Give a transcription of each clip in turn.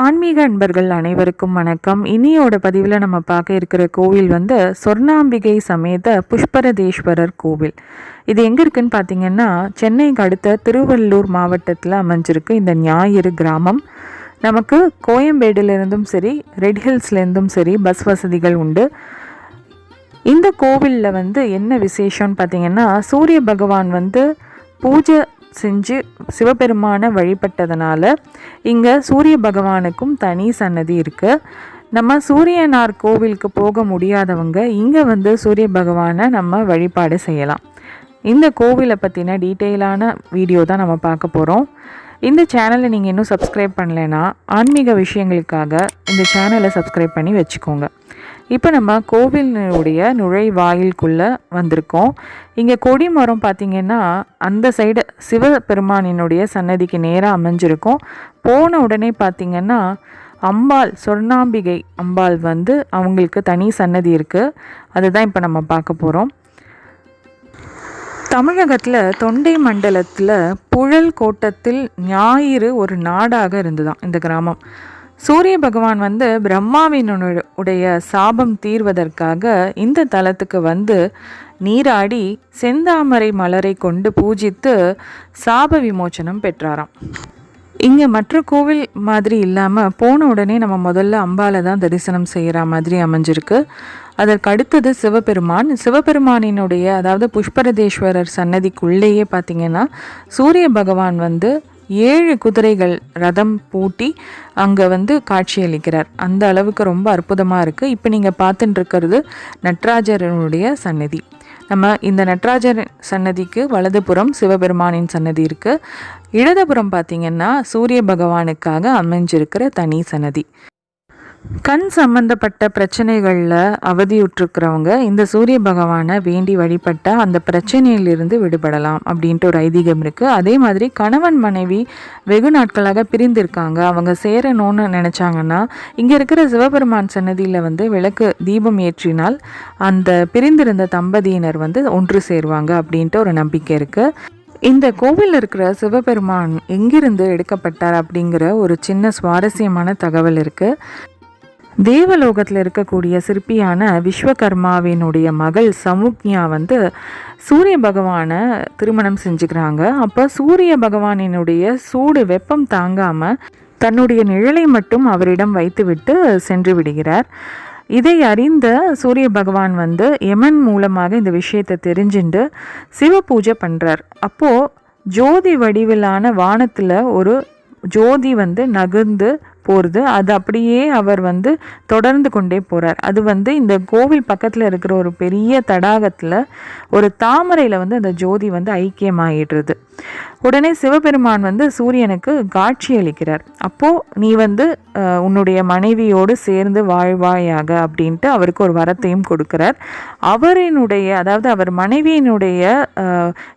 ஆன்மீக அன்பர்கள் அனைவருக்கும் வணக்கம். இனியோட பதிவில் நம்ம பார்க்க இருக்கிற கோவில் வந்து சொர்ணாம்பிகை சமேத புஷ்பரதேஸ்வரர் கோவில். இது எங்கே இருக்குன்னு பார்த்தீங்கன்னா சென்னைக்கு அடுத்த திருவள்ளூர் மாவட்டத்தில் அமைஞ்சிருக்கு இந்த ஞாயிறு கிராமம். நமக்கு கோயம்பேடுலேருந்தும் சரி ரெட் ஹில்ஸ்லேருந்தும் சரி பஸ் வசதிகள் உண்டு. இந்த கோவிலில் வந்து என்ன விசேஷம்னு பார்த்தீங்கன்னா சூரிய பகவான் வந்து பூஜை செஞ்சு சிவபெருமானை வழிபட்டதுனால இங்கே சூரிய பகவானுக்கும் தனி சன்னதி இருக்குது நம்ம சூரியனார் கோவிலுக்கு போக முடியாதவங்க இங்கே வந்து சூரிய பகவானை நம்ம வழிபாடு செய்யலாம். இந்த கோவிலை பற்றின டீட்டெயிலான வீடியோ தான் நம்ம பார்க்க போகிறோம் இந்த சேனலை நீங்கள் இன்னும் சப்ஸ்கிரைப் பண்ணலைன்னா ஆன்மீக விஷயங்களுக்காக இந்த சேனலை சப்ஸ்கிரைப் பண்ணி வச்சுக்கோங்க. இப்போ நம்ம கோவிலுடைய நுழைவாயிலுக்குள்ளே வந்திருக்கோம். இங்கே கொடிமரம் பார்த்திங்கன்னா அந்த சைடு சிவபெருமானினுடைய சன்னதிக்கு நேராக அமைஞ்சிருக்கும். போன உடனே பார்த்திங்கன்னா அம்பாள் சொர்ணாம்பிகை அம்பாள் வந்து அவங்களுக்கு தனி சன்னதி இருக்குது அதுதான் இப்போ நம்ம பார்க்க போகிறோம் தமிழகத்தில் தொண்டை மண்டலத்தில் புழல் கோட்டத்தில் ஞாயிறு ஒரு நாடாக இருந்துதான் இந்த கிராமம். சூரிய பகவான் வந்து பிரம்மாவினுடைய உடைய சாபம் தீர்வதற்காக இந்த தலத்துக்கு வந்து நீராடி செந்தாமரை மலரை கொண்டு பூஜித்து சாப விமோச்சனம் பெற்றாராம். இங்கே மற்ற கோவில் மாதிரி இல்லாமல் போன உடனே நம்ம முதல்ல அம்பாலை தான் தரிசனம் செய்கிற மாதிரி அமைஞ்சிருக்கு. அதற்கு அடுத்தது சிவபெருமான். சிவபெருமானினுடைய அதாவது புஷ்பரதேஸ்வரர் சன்னதிக்குள்ளேயே பார்த்திங்கன்னா சூரிய பகவான் வந்து ஏழு குதிரைகள் ரதம் பூட்டி அங்கே வந்து காட்சியளிக்கிறார் அந்த அளவுக்கு ரொம்ப அற்புதமாக இருக்குது இப்போ நீங்கள் பார்த்துட்டு இருக்கிறது நட்ராஜரனுடைய சன்னதி. நம்ம இந்த நட்ராஜர் சன்னதிக்கு வலதுபுறம் சிவபெருமானின் சன்னதி இருக்குது இடதுபுறம் பார்த்திங்கன்னா சூரிய பகவானுக்காக அமைஞ்சிருக்கிற தனி சன்னதி. கண் சம்பந்தப்பட்ட பிரச்சனைகளில் அவதியுற்றுக்கிறவங்க இந்த சூரிய பகவானை வேண்டி வழிபட்ட அந்த பிரச்சனையிலிருந்து விடுபடலாம் அப்படின்ட்டு ஒரு ஐதீகம் இருக்குது அதே மாதிரி கணவன் மனைவி வெகு நாட்களாக பிரிந்திருக்காங்க. அவங்க சேரணும்னு நினச்சாங்கன்னா இங்கே இருக்கிற சிவபெருமான் சன்னதியில் வந்து விளக்கு தீபம் ஏற்றினால் அந்த பிரிந்திருந்த தம்பதியினர் வந்து ஒன்று சேருவாங்க அப்படின்ட்டு ஒரு நம்பிக்கை இருக்குது இந்த கோவிலில் இருக்கிற சிவபெருமான் எங்கிருந்து எடுக்கப்பட்டார் அப்படிங்கிற ஒரு சின்ன சுவாரஸ்யமான தகவல் இருக்குது தேவலோகத்தில் இருக்கக்கூடிய சிற்பியான விஸ்வகர்மாவினுடைய மகள் சமுக்ஞா வந்து சூரிய பகவானை திருமணம் செஞ்சுக்கிறாங்க. அப்போ சூரிய பகவானினுடைய சூடு வெப்பம் தாங்காமல் தன்னுடைய நிழலை மட்டும் அவரிடம் வைத்துவிட்டு சென்று விடுகிறார். இதை அறிந்த சூரிய பகவான் வந்து யமன் மூலமாக இந்த விஷயத்தை தெரிஞ்சுட்டு சிவ பூஜை பண்ணுறார் அப்போது ஜோதி வடிவிலான வானத்தில் ஒரு ஜோதி வந்து நகர்ந்து போகிறது அது அப்படியே அவர் வந்து தொடர்ந்து கொண்டே போகிறார் அது வந்து இந்த கோவில் பக்கத்தில் இருக்கிற ஒரு பெரிய தடாகத்தில் ஒரு தாமரையில் வந்து அந்த ஜோதி வந்து ஐக்கியமாகிடுறது உடனே சிவபெருமான் வந்து சூரியனுக்கு காட்சி அளிக்கிறார். அப்போது நீ வந்து உன்னுடைய மனைவியோடு சேர்ந்து வாழ்வாயாக அப்படின்ட்டு அவருக்கு ஒரு வரத்தையும் கொடுக்கிறார். அவரினுடைய அதாவது அவர் மனைவியினுடைய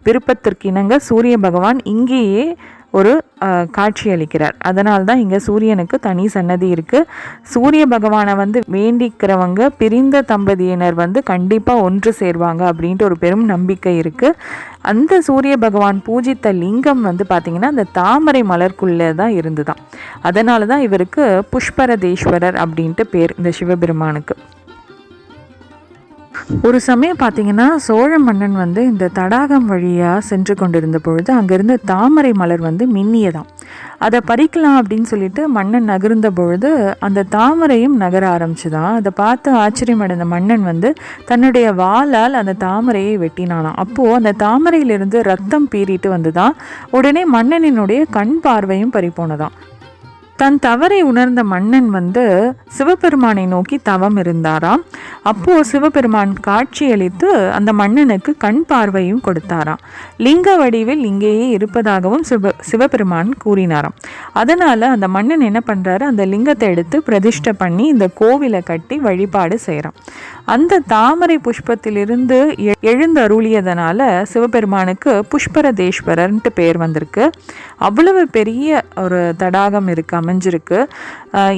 விருப்பத்திற்கு இணங்க சூரிய பகவான் இங்கேயே ஒரு காட்சி அளிக்கிறார். அதனால் தான் இங்கே சூரியனுக்கு தனி சன்னதி இருக்குது சூரிய பகவானை வந்து வேண்டிக்கிறவங்க பிரிந்த தம்பதியினர் வந்து கண்டிப்பாக ஒன்று சேர்வாங்க அப்படின்ட்டு ஒரு பெரும் நம்பிக்கை இருக்குது அந்த சூரிய பகவான் பூஜித்த லிங்கம் வந்து பார்த்திங்கன்னா அந்த தாமரை மலர்க்குள்ளே தான் இருந்து தான் அதனால தான் இவருக்கு புஷ்பரதேஸ்வரர் அப்படின்ட்டு பேர் இந்த சிவபெருமானுக்கு. ஒரு சமயம் பார்த்தீங்கன்னா சோழ மன்னன் வந்து இந்த தடாகம் வழியாக சென்று கொண்டிருந்த பொழுது அங்கேருந்து தாமரை மலர் வந்து மின்னியதாம். அதை பறிக்கலாம் அப்படின்னு சொல்லிட்டு மன்னன் நகர்ந்த பொழுது அந்த தாமரையும் நகர ஆரம்பிச்சுதான். அதை பார்த்து ஆச்சரியமடைந்த மன்னன் வந்து தன்னுடைய வாளால் அந்த தாமரையை வெட்டினானாம். அப்போது அந்த தாமரையிலிருந்து ரத்தம் பீறிட்டு வந்துதான் உடனே மன்னனினுடைய கண் பார்வையும் பறிப்போனதான் தன் தவறை உணர்ந்த மன்னன் வந்து சிவபெருமானை நோக்கி தவம் இருந்தாராம். அப்போ சிவபெருமான் காட்சியளித்து அந்த மன்னனுக்கு கண் பார்வையும் கொடுத்தாராம். லிங்க வடிவில் இங்கேயே இருப்பதாகவும் சிவ சிவபெருமான் கூறினாராம். அதனால அந்த மன்னன் என்ன பண்றாரு? அந்த லிங்கத்தை எடுத்து பிரதிஷ்டை பண்ணி இந்த கோவிலை கட்டி வழிபாடு செய்கிறான் அந்த தாமரை புஷ்பத்திலிருந்து எழுந்தருளியதனால சிவபெருமானுக்கு புஷ்பரதேஸ்வரர்ன்ட்டு பேர் வந்திருக்கு. அவ்வளவு பெரிய ஒரு தடாகம் இருக்குது அமைஞ்சிருக்கு.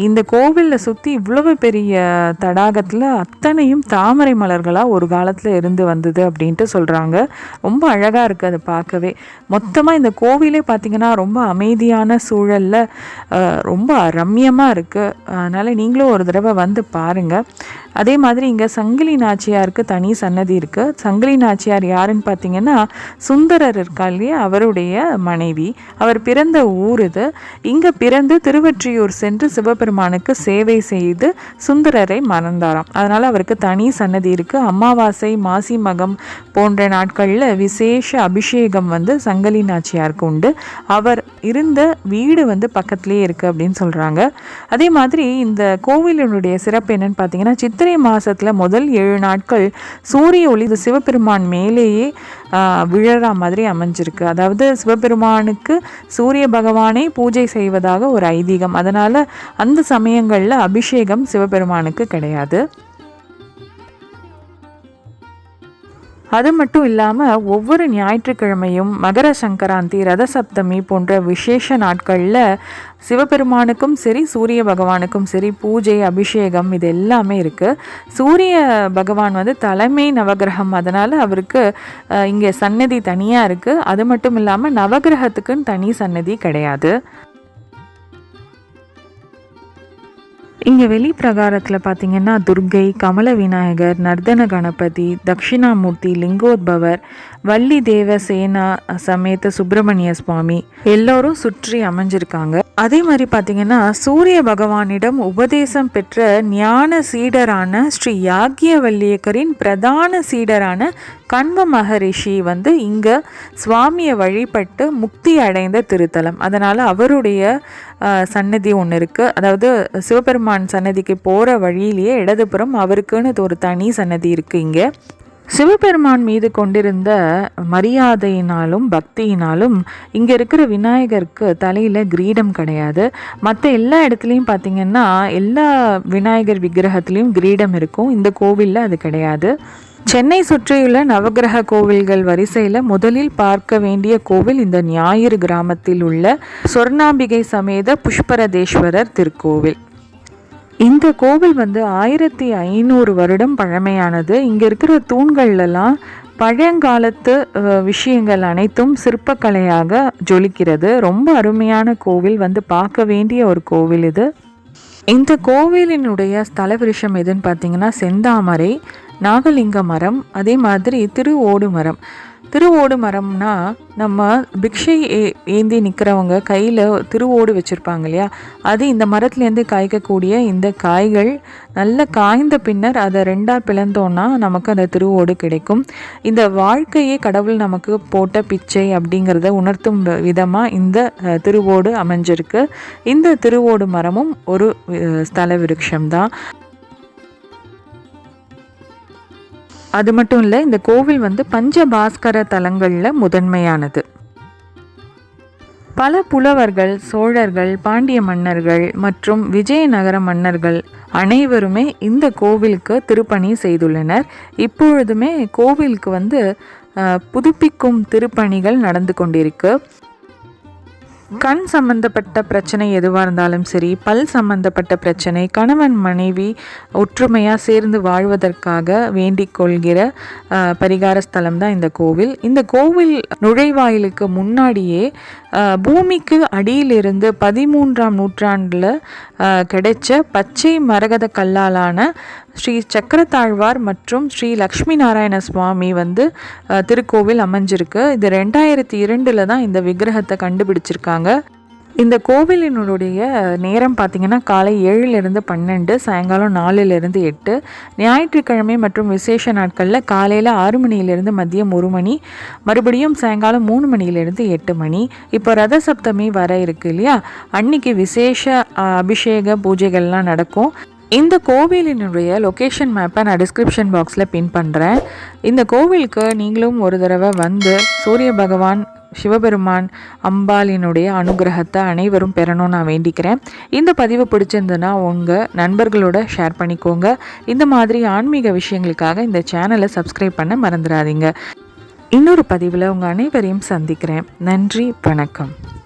இந்த கோவிலில் சுற்றி இவ்வளவு பெரிய தடாகத்தில் அத்தனையும் தாமரை மலர்களாக ஒரு காலத்தில் இருந்து வந்தது அப்படின்ட்டு சொல்கிறாங்க ரொம்ப அழகாக இருக்குது அதை பார்க்கவே. மொத்தமாக இந்த கோவிலே பார்த்திங்கன்னா ரொம்ப அமைதியான சூழலில் ரொம்ப ரம்யமாக இருக்குது அதனால் நீங்களும் ஒரு தடவை வந்து பாருங்கள் அதே மாதிரி இங்கே சங்கிலி நாச்சியாருக்கு தனி சன்னதி இருக்குது சங்கிலி நாச்சியார் யாருன்னு பார்த்தீங்கன்னா சுந்தரர் இருக்கா இல்லையா? அவருடைய மனைவி. அவர் பிறந்த ஊர் இது. இங்கே பிறந்து திருவற்றியூர் சென்று சிவபெருமானுக்கு சேவை செய்து சுந்தரரை மறந்தாராம் அதனால் அவருக்கு தனி சன்னதி இருக்குது அமாவாசை மாசி மகம் போன்ற நாட்களில் விசேஷ அபிஷேகம் வந்து சங்கிலி நாச்சியாருக்கு உண்டு. அவர் இருந்த வீடு வந்து பக்கத்துலேயே இருக்குது அப்படின்னு சொல்கிறாங்க அதே மாதிரி இந்த கோவிலினுடைய சிறப்பு என்னன்னு பார்த்தீங்கன்னா சித்திரை மாதத்தில் முதல் ஏழு நாட்கள் சூரிய ஒளி இது சிவபெருமான் மேலேயே ஆஹ், விழற மாதிரி அமைஞ்சிருக்கு. அதாவது சிவபெருமானுக்கு சூரிய பகவானே பூஜை செய்வதாக ஒரு ஐதீகம். அதனால் அந்த சமயங்களில் அபிஷேகம் சிவபெருமானுக்கு கிடையாது. அது மட்டும் இல்லாமல் ஒவ்வொரு ஞாயிற்றுக்கிழமையும் மகர சங்கராந்தி ரத சப்தமி போன்ற விசேஷ நாட்களில் சிவபெருமானுக்கும் சரி சூரிய பகவானுக்கும் சரி பூஜை அபிஷேகம் இது எல்லாமே இருக்குது சூரிய பகவான் வந்து தலைமை நவகிரகம். அதனால் அவருக்கு இங்கே சன்னதி தனியாக இருக்குது அது மட்டும் இல்லாமல் நவகிரகத்துக்குன்னு தனி சன்னதி கிடையாது. இங்கே வெளி பிரகாரத்தில் பார்த்தீங்கன்னா துர்க்கை கமல விநாயகர் நர்தன கணபதி தட்சிணாமூர்த்தி லிங்கோத்பவர் வள்ளி தேவ சேனா சமேத சுப்பிரமணிய சுவாமி எல்லோரும் சுற்றி அமைஞ்சிருக்காங்க. அதே மாதிரி பார்த்தீங்கன்னா சூரிய பகவானிடம் உபதேசம் பெற்ற ஞான சீடரான ஸ்ரீ யாக்கியவல்லியக்கரின் பிரதான சீடரான கண்வ மகரிஷி வந்து இங்கே சுவாமியை வழிபட்டு முக்தி அடைந்த திருத்தலம். அதனால் அவருடைய சன்னதி ஒன்று இருக்குது அதாவது சிவபெருமான் சன்னதிக்கு போகிற வழியிலேயே இடதுபுறம் அவருக்குன்னு ஒரு தனி சன்னதி இருக்குது இங்கே. சிவபெருமான் மீது கொண்டிருந்த மரியாதையினாலும் பக்தியினாலும் இங்கே இருக்கிற விநாயகருக்கு தலையில் கிரீடம் கிடையாது. மற்ற எல்லா இடத்துலையும் பார்த்தீங்கன்னா எல்லா விநாயகர் விக்கிரகத்துலேயும் கிரீடம் இருக்கும். இந்த கோவிலில் அது கிடையாது. சென்னை சுற்றியுள்ள நவக்கிரக கோவில்கள் வரிசையில் முதலில் பார்க்க வேண்டிய கோவில் இந்த ஞாயிறு கிராமத்தில் உள்ள சொர்ணாம்பிகை சமேத புஷ்பரதேஸ்வரர் திருக்கோவில். இந்த கோவில் வந்து ஆயிரத்தி ஐநூறு வருடம் பழமையானது. இங்கே இருக்கிற தூண்கள்லாம் பழங்காலத்து விஷயங்கள் அனைத்தும் சிற்பக்கலையாக ஜொலிக்கிறது. ரொம்ப அருமையான கோவில் வந்து பார்க்க வேண்டிய ஒரு கோவில் இது. இந்த கோவிலினுடைய ஸ்தல விருஷம் எதுன்னு பார்த்தீங்கன்னா செந்தாமரை நாகலிங்க மரம் அதே மாதிரி திருவோடு மரம் திருவோடு மரம்னா நம்ம பிக்ஷை ஏ ஏந்தி நிற்கிறவங்க கையில் திருவோடு வச்சுருப்பாங்க இல்லையா? அது இந்த மரத்துலேருந்து காய்க்கக்கூடிய இந்த காய்கள் நல்ல காய்ந்த பின்னர் அதை ரெண்டாக பிளந்தோன்னா நமக்கு அந்த திருவோடு கிடைக்கும். இந்த வாழ்க்கையே கடவுள் நமக்கு போட்ட பிச்சை அப்படிங்கிறத உணர்த்தும் விதமாக இந்த திருவோடு அமைஞ்சிருக்கு. இந்த திருவோடு மரமும் ஒரு ஸ்தல விருட்சம்தான். அது மட்டும் இல்லை இந்த கோவில் வந்து பஞ்சபாஸ்கர தலங்களில் முதன்மையானது. பல புலவர்கள் சோழர்கள் பாண்டிய மன்னர்கள் மற்றும் விஜயநகர மன்னர்கள் அனைவருமே இந்த கோவிலுக்கு திருப்பணி செய்துள்ளனர். இப்பொழுதுமே கோவிலுக்கு வந்து அஹ், புதுப்பிக்கும் திருப்பணிகள் நடந்து கொண்டிருக்கு. கண் சம்பந்தப்பட்ட பிரச்சனை எதுவாக இருந்தாலும் சரி பல் சம்பந்தப்பட்ட பிரச்சனை கணவன் மனைவி ஒற்றுமையாக சேர்ந்து வாழ்வதற்காக வேண்டிக் கொள்கிற அஹ், பரிகார ஸ்தலம் தான் இந்த கோவில். இந்த கோவில் நுழைவாயிலுக்கு முன்னாடியே பூமிக்கு அடியிலிருந்து பதிமூன்றாம் நூற்றாண்டில் கிடைச்ச பச்சை மரகத கல்லாலான ஸ்ரீ சக்கரத்தாழ்வார் மற்றும் ஸ்ரீ லக்ஷ்மி நாராயண சுவாமி வந்து திருக்கோவில் அமைஞ்சிருக்கு. இது ரெண்டாயிரத்தி இரண்டில் தான் இந்த விக்கிரகத்தை கண்டுபிடிச்சிருக்காங்க. இந்த கோவிலினுடைய நேரம் பார்த்தீங்கன்னா காலை ஏழுலேருந்து பன்னெண்டு சாயங்காலம் நாலுலேருந்து எட்டு ஞாயிற்றுக்கிழமை மற்றும் விசேஷ நாட்களில் காலையில் ஆறு மணியிலேருந்து மதியம் ஒரு மணி மறுபடியும் சாயங்காலம் மூணு மணியிலேருந்து எட்டு மணி. இப்போ ரத சப்தமி வர இருக்கு இல்லையா? அன்னைக்கு விசேஷ அபிஷேக பூஜைகள்லாம் நடக்கும். இந்த கோவிலினுடைய லொக்கேஷன் மேப்பை நான் டிஸ்கிரிப்ஷன் பாக்ஸில் பின் பண்ணுறேன் இந்த கோவிலுக்கு நீங்களும் ஒரு தடவை வந்து சூரிய பகவான் சிவபெருமான் அம்பாளினுடைய அனுகிரகத்தை அனைவரும் பெறணும்னு நான் வேண்டிக்கிறேன். இந்த பதிவு பிடிச்சிருந்ததுன்னா உங்கள் நண்பர்களோட ஷேர் பண்ணிக்கோங்க. இந்த மாதிரி ஆன்மீக விஷயங்களுக்காக இந்த சேனலை சப்ஸ்கிரைப் பண்ண மறந்துடாதீங்க. இன்னொரு பதிவில் உங்கள் அனைவரையும் சந்திக்கிறேன். நன்றி வணக்கம்.